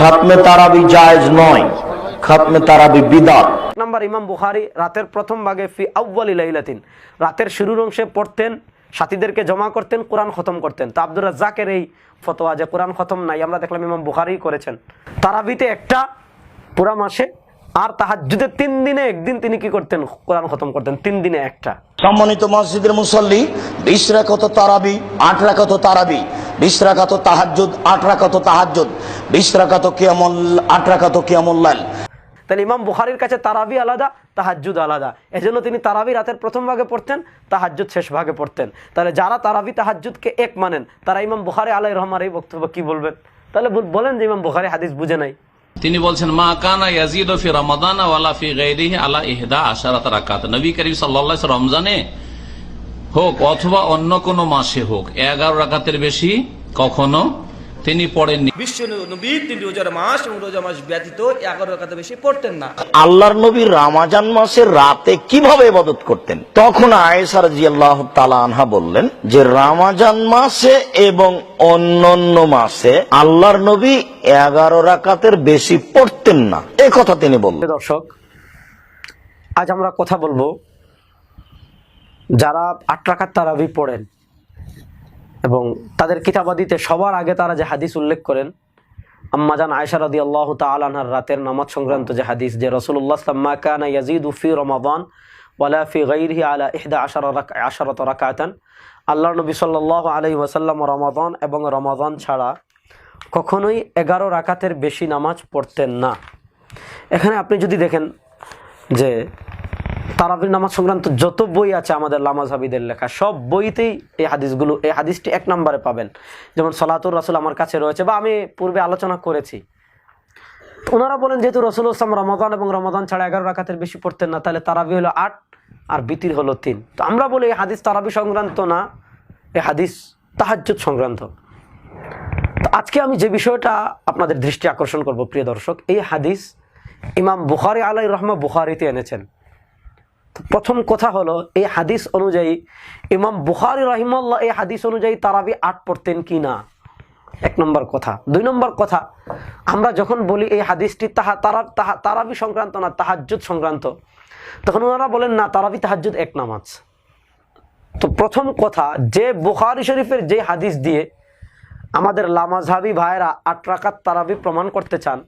খতমে তারাবি জায়েজ নয়, খতমে তারাবি বিদাত। নাম্বার, ইমাম বুখারি রাতের প্রথম ভাগে ফি আউ্বালি লাইলাতিন। রাতের শুরুর অংশে পড়তেন, সাথীদেরকে জমা করতেন, কোরআন খতম করতেন। তা আব্দুর রাজ্জাকের এই ফতোয়া যে কোরআন খতম নাই, আমরা দেখলাম ইমাম বুখারি করেছেন। তারাবিতে একটা পুরা মাসে আর তাহাজ্জুদে তিন দিনে একদিন তিনি কি করতেন? কোরআন খতম করতেন, তিন দিনে একটা। সম্মানিত মসজিদের মুসল্লি, বিশ রাকাত তারাবি, আট রাকাত তারাবি, বিশ রাকাত তাহাজ্জুদ, আট রাকাত তাহাজ্জুদ, বিশ রাকাত কিয়ামুল, আট রাকাত কিয়ামুল্লাইল তাহলে ইমাম বুখারির কাছে তারাবি আলাদা, তাহাজ্জুদ আলাদা। এজন্য তিনি তারাবি রাতের প্রথম ভাগে পড়তেন, তাহাজ্জুদ শেষ ভাগে পড়তেন। তাহলে যারা তারাবি তাহাজ্জুদকে এক মানেন, তারা ইমাম বুখারি আলাই রহমার এই বক্তব্য কি বলবেন? তাহলে বলেন যে ইমাম বুখারি হাদিস বুঝে নাই। তিনি বলছেন, মা কানা ইয়াজিদ ফি রমাদান ওয়ালা ফি গায়রিহি আলা ইহদা আশারাত রাকাত। নবী করিম সাল্লাল্লাহু আলাইহি রমজানে হোক অথবা অন্য কোন মাসে হোক 11 রাকাতের বেশি কখনো তিনি পড়েননি। বিশ্ব নবী তিনি রোজার মাস এবং রোজা মাস ব্যতীত এগারো রাখাতে বেশি পড়তেন না। আল্লাহর নবী রামাজান মাসের রাতে কীভাবে ইবাদত করতেন? তখন আয়েশা রাদিয়াল্লাহু তাআলা আনহা বললেন যে রামাজান মাসে এবং অন্যান্য মাসে আল্লাহর নবী এগারো রাকাতের বেশি পড়তেন না। এ কথা তিনি বললেন। দর্শক আজ আমরা কথা বলব যারা আট রাকাত তারাবি পড়েন। এবং তাদের কিতাবাদিতে সবার আগে তারা যে হাদিস উল্লেখ করেন আম্মাজান আয়সা রাদি আল্লাহ তালাহার রাতের নামাজ সংক্রান্ত যে হাদিস, যে রসুল্লাহ সাল্লামা কানা ইয়াজিদ উফি রমাদান ওয়ালা ফি গাইরহি আলা ইহদা আশারা আশারত রাকাতান। আল্লাহ নবী সাল্লাহ আলহি ওয়াসাল্লাম রমাদান এবং রমাদান ছাড়া কখনোই এগারো রাকাতের বেশি নামাজ পড়তেন না। এখানে আপনি যদি দেখেন যে তারাবির নামাজ সংক্রান্ত যত বই আছে আমাদের লামাজহাবিদের লেখা, সব বইতেই এই হাদিসগুলো, এই হাদিসটি এক নম্বরে পাবেন। যেমন সলাতুর রাসুল আমার কাছে রয়েছে বা আমি পূর্বে আলোচনা করেছি। ওনারা বলেন, যেহেতু রসুল ইসলাম রমাদান এবং রমাদান ছাড়া এগারো রাখাতের বেশি পড়তেন না, তাহলে তারাবি হলো আট আর বিতির হলো তিন। তো আমরা বলি, এই হাদিস তারাবি সংক্রান্ত না, এই হাদিস তাহাজ্জুদ সংক্রান্ত। তো আজকে আমি যে বিষয়টা আপনাদের দৃষ্টি আকর্ষণ করব, প্রিয় দর্শক, এই হাদিস ইমাম বুখারি আলাই রহমা বুখারিতে এনেছেন। প্রথম কথা হলো, এই হাদিস অনুযায়ী, ইমাম বুখারি রহিমাল্লাহ এই হাদিস অনুযায়ী তারাবি আট পড়তেন কি না? এক নম্বর কথা। দুই নম্বর কথা, আমরা যখন বলি এই হাদিসটি তাহা তারা, তাহা তারাবি সংক্রান্ত না, তাহাজ্জুদ সংক্রান্ত, তখন ওনারা বলেন, না, তারাবি তাহাজ্জুদ এক নামাজ। তো প্রথম কথা, যে বুখারি শরীফের যে হাদিস দিয়ে আমাদের লামাজহাবি ভাইরা আট রাকাত তারাবি প্রমাণ করতে চান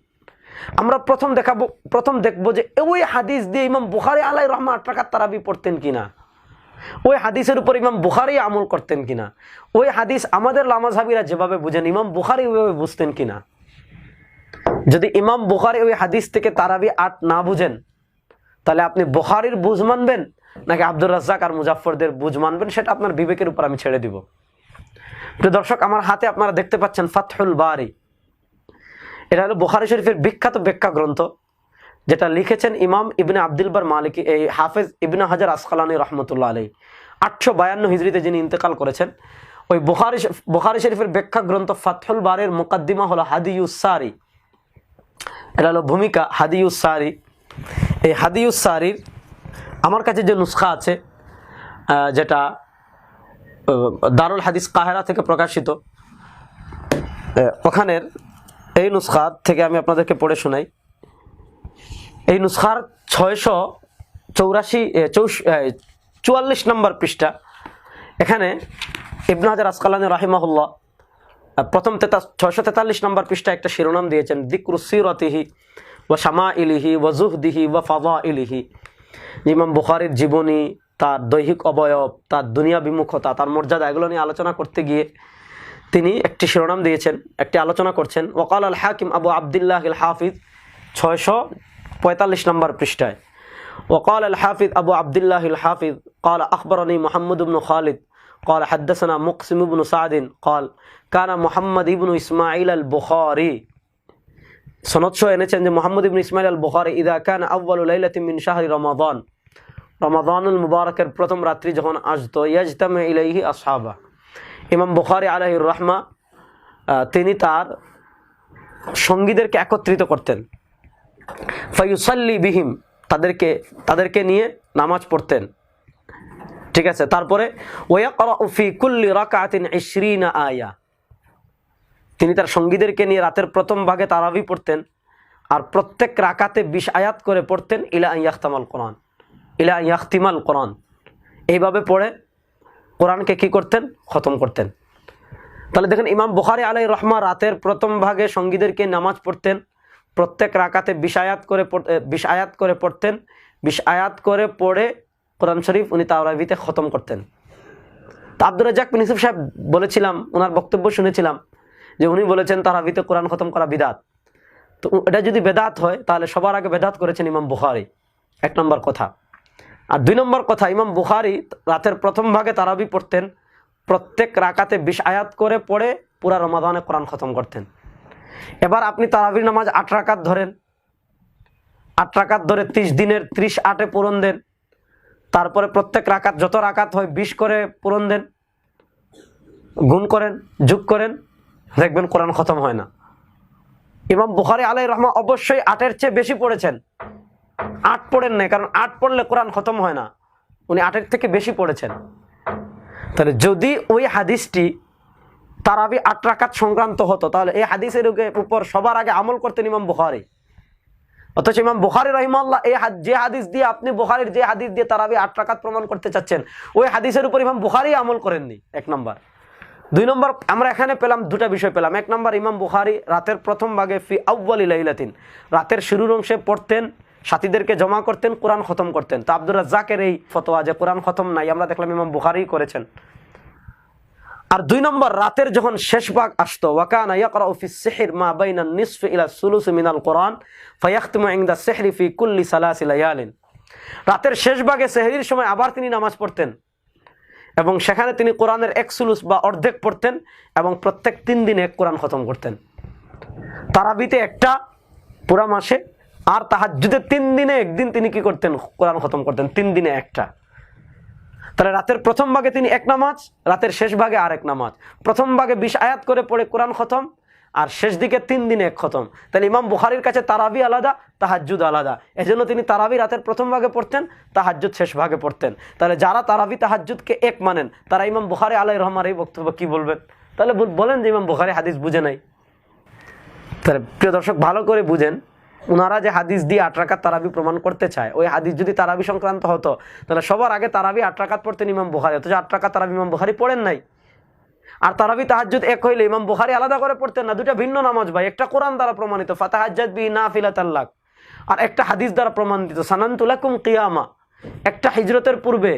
আমরা প্রথম দেখাবো, প্রথম দেখব যে ওই হাদিস দিয়ে ইমাম বুখারি আলাই রহমান আট রাকাত তারাবি পড়তেন কিনা? ওই হাদিসের উপর ইমাম বুখারি আমল করতেন কিনা? ওই হাদিস আমাদের লামাজহাবিরা যেভাবে বুঝেন, ইমাম বুখারি ওইভাবে বুঝতেন কিনা? যদি ইমাম বুখারি ওই হাদিস থেকে তারাবি আট না বুঝেন, তাহলে আপনি বুখারির বুঝ মানবেন নাকি আব্দুর রাজ্জাক আর মুজাফরদের বুঝ মানবেন, সেটা আপনার বিবেকের উপর আমি ছেড়ে দিব। দর্শক, আমার হাতে আপনারা দেখতে পাচ্ছেন ফাতহুল বারি। এটা হলো বুখারি শরীফের বিখ্যাত ব্যাখ্যা গ্রন্থ যেটা লিখেছেন ইমাম ইবনে আব্দুল বার মালিকি, এই হাফেজ ইবনে হাজার আসকালানি রহমতুল্লাহ আলী আটশো বায়ান্ন হিজড়িতে যিনি ইন্তেকাল করেছেন, ওই বুখারি বুখারি শরীফের ব্যাখ্যা গ্রন্থ ফাতহুল বারের মোকাদ্দিমা হলো হাদিউসারি এটা হলো ভূমিকা হাদিউসারি এই হাদিউসারির আমার কাছে যে নুসখা আছে যেটা দারুল হাদিস কাহেরা থেকে প্রকাশিত ওখানের এই নুসখা থেকে আমি আপনাদেরকে পড়ে শোনাই। এই নুসখার ছয়শো চৌরাশি চৌষ চুয়াল্লিশ নম্বর পৃষ্ঠা। এখানে ইবন হাজার আসকালানি রাহিমাহুল্লাহ প্রথম তেতা, ছয়শো তেতাল্লিশ নম্বর পৃষ্ঠা একটা শিরোনাম দিয়েছেন দিকরু সিরতিহি ও শামা ইলিহি ও জুহদিহি ও ফাদা ইলিহি ইমাম বুখারির জীবনী, তার দৈহিক অবয়ব, তার দুনিয়া বিমুখতা তার মর্যাদা, এগুলো নিয়ে আলোচনা করতে গিয়ে তিনি একটি শিরোনাম দিয়েছেন একটি আলোচনা করছেন ওকাল আল হাকিম আবু আবদুল্লাহ আল হাফিজ ছয়শো পঁয়তাল্লিশ নম্বর পৃষ্ঠায় وقال الحافظ أبو عبد الله الحافظ قال أخبرني محمد بن خالد قال حدثنا مقسم بن سعد قال كان محمد بن إسماعيل البخاري সনদ সহ এনেছেন যে মোহাম্মদ ইবন ইসমাইল আল বুখারি ইদা কান আউ্বালু লাইলাতিন মিন শাহরি রমাদান রমাদানুল মুবারকের প্রথম রাত্রি যখন আসতো ইয়াজতামে ইলাইহি আসহাবা ইমাম বুখারি আলাহির রহমা তিনি তার সঙ্গীদেরকে একত্রিত করতেন। ফাইউসাল্লি বিহিম, তাদেরকে তাদেরকে নিয়ে নামাজ পড়তেন। ঠিক আছে? তারপরে ওয়া ফি কুল্লি রাকাতিন ইশরিনা আয়া। তিনি তার সঙ্গীদেরকে নিয়ে রাতের প্রথম ভাগে তারাবি পড়তেন আর প্রত্যেক রাকাতে বিশ আয়াত করে পড়তেন, ইলা ইয়াখতামাল কোরআন। ইলা ইয়াখতিমাল কোরআন। এইভাবে পড়ে কোরআনকে কি করতেন? খতম করতেন। তাহলে দেখেন, ইমাম বুখারি আলাই রহমা রাতের প্রথম ভাগে সঙ্গীদেরকে নামাজ পড়তেন, প্রত্যেক রাকাতে বিশ আয়াত করে বিশ আয়াত করে পড়তেন, বিশ আয়াত করে পড়ে কোরআন শরীফ উনি তাওরাবিতে খতম করতেন। তা আব্দুর রাজাক বিন ইউসুফ সাহেব বলেছিলাম, ওনার বক্তব্য শুনেছিলাম, যে উনি বলেছেন তারাবিতে কোরআন খতম করা বিদাত। তো এটা যদি বেদাত হয়, তাহলে সবার আগে বেদাত করেছেন ইমাম বুখারি। এক নম্বর কথা। আর দুই নম্বর কথা, ইমাম বুখারি রাতের প্রথম ভাগে তারাবি পড়তেন, প্রত্যেক রাকাতে বিশ আয়াত করে পড়ে পুরা রমাদানে কোরআন খতম করতেন। এবার আপনি তারাবির নামাজ আট রাকাত ধরেন, আট রাকাত ধরে ত্রিশ দিনের ত্রিশ আটে পূরণ দেন, তারপরে প্রত্যেক রাকাত যত রাকাত হয় বিশ করে পূরণ দেন, গুণ করেন, যোগ করেন, দেখবেন কোরআন খতম হয় না। ইমাম বুখারি আলাই রহমা অবশ্যই আটের চেয়ে বেশি পড়েছেন। আট পড়েন নাই, কারণ আট পড়লে কোরআন খতম হয় না। উনি আটের থেকে বেশি পড়েছেন। তাহলে যদি ওই হাদিসটি তারাবি আট রাকাত সংক্রান্ত হতো, তাহলে এই হাদিসের উপর সবার আগে আমল করতেন ইমাম বুখারি। অথচ ইমাম বুখারি রহিমাল্লাহ এই যে হাদিস দিয়ে আপনি বুখারির যে হাদিস দিয়ে তারাবি আট রাকাত প্রমাণ করতে চাচ্ছেন, ওই হাদিসের উপর ইমাম বুখারি আমল করেননি, এক নম্বর। দুই নম্বর, আমরা এখানে পেলাম দুটা বিষয় পেলাম। এক নম্বর, ইমাম বুখারি রাতের প্রথম ভাগে ফি আউ্বালি লাইলাতিন, রাতের শুরুর অংশে পড়তেন সাথীদেরকে জমা করতেন, কোরআন খতম করতেন। তো আব্দুর রাজ্জাকের এই ফতোয়া যে কোরআন খতম নাই, আমরা দেখলাম ইমাম বুখারি করেছেন। আর দুই নম্বর, রাতের যখন শেষ ভাগ আসতো, ওয়াকানা সুলুস মিনাল কোরআন লায়ালিন। রাতের শেষ ভাগে সেহরির সময় আবার তিনি নামাজ পড়তেন এবং সেখানে তিনি কোরআনের এক সুলুস বা অর্ধেক পড়তেন এবং প্রত্যেক তিন দিনে কোরআন খতম করতেন। তারাবিতে একটা, পুরা মাসে আর তাহাজ্জুদে তিন দিনে একদিন তিনি কি করতেন? কোরআন খতম করতেন, তিন দিনে একটা। তাহলে রাতের প্রথম ভাগে তিনি এক নামাজ, রাতের শেষ ভাগে আর এক নামাজ। প্রথম ভাগে বিশ আয়াত করে পড়ে কোরআন খতম, আর শেষ দিকে তিন দিনে এক খতম। তাহলে ইমাম বুখারির কাছে তারাবি আলাদা, তাহাজ্জুদ আলাদা। এজন্য তিনি তারাবি রাতের প্রথম ভাগে পড়তেন, তাহাজ্জুদ শেষ ভাগে পড়তেন। তাহলে যারা তারাবি তাহাজ্জুদকে এক মানেন, তারা ইমাম বুখারি আলাই রহমার এই বক্তব্য কি বলবেন? তাহলে বলেন যে ইমাম বুখারি হাদিস বুঝে নাই। তাহলে প্রিয় দর্শক, ভালো করে বুঝেন। ওনারা যে হাদিস দিয়ে আট রাকাত তারাবি প্রমাণ করতে চায়, ওই হাদিস যদি তারাবি সংক্রান্ত হতো, তাহলে সবার আগে তারাবি আট রাকাত পড়তেন ইমাম বুখারি, অথচ আট রাকাত তারাবি ইমাম বুখারি পড়েন নাই। আর তারাবি তাহাজ্জুদ এক হইলে ইমাম বুখারি আলাদা করে পড়তেন না দুটা ভিন্ন নামাজ ভাই, একটা কোরআন দ্বারা প্রমাণিত, ফাতাহাজ্জাদ বি না ফিলাতাল্লাক আর একটা হাদিস দ্বারা প্রমাণিত সানান্তুলাকুম কিয়ামা, একটা হিজরতের পূর্বে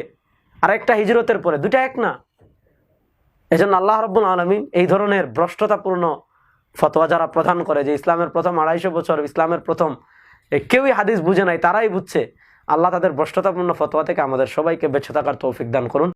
আর একটা হিজরতের পরে দুটা এক না? এজন্য আল্লাহ রব্বুল আলমিন এই ধরনের ভ্রষ্টতাপূর্ণ ফতোয়া যারা প্রদান করে যে ইসলামের প্রথম আড়াইশো বছর ইসলামের প্রথম কেউই হাদিস বুঝে নাই, তারাই বুঝছে। আল্লাহ তাদের ভ্রষ্টতাপূর্ণ ফতোয়া থেকে আমাদের সবাইকে বেছে থাকার তৌফিক দান করুন।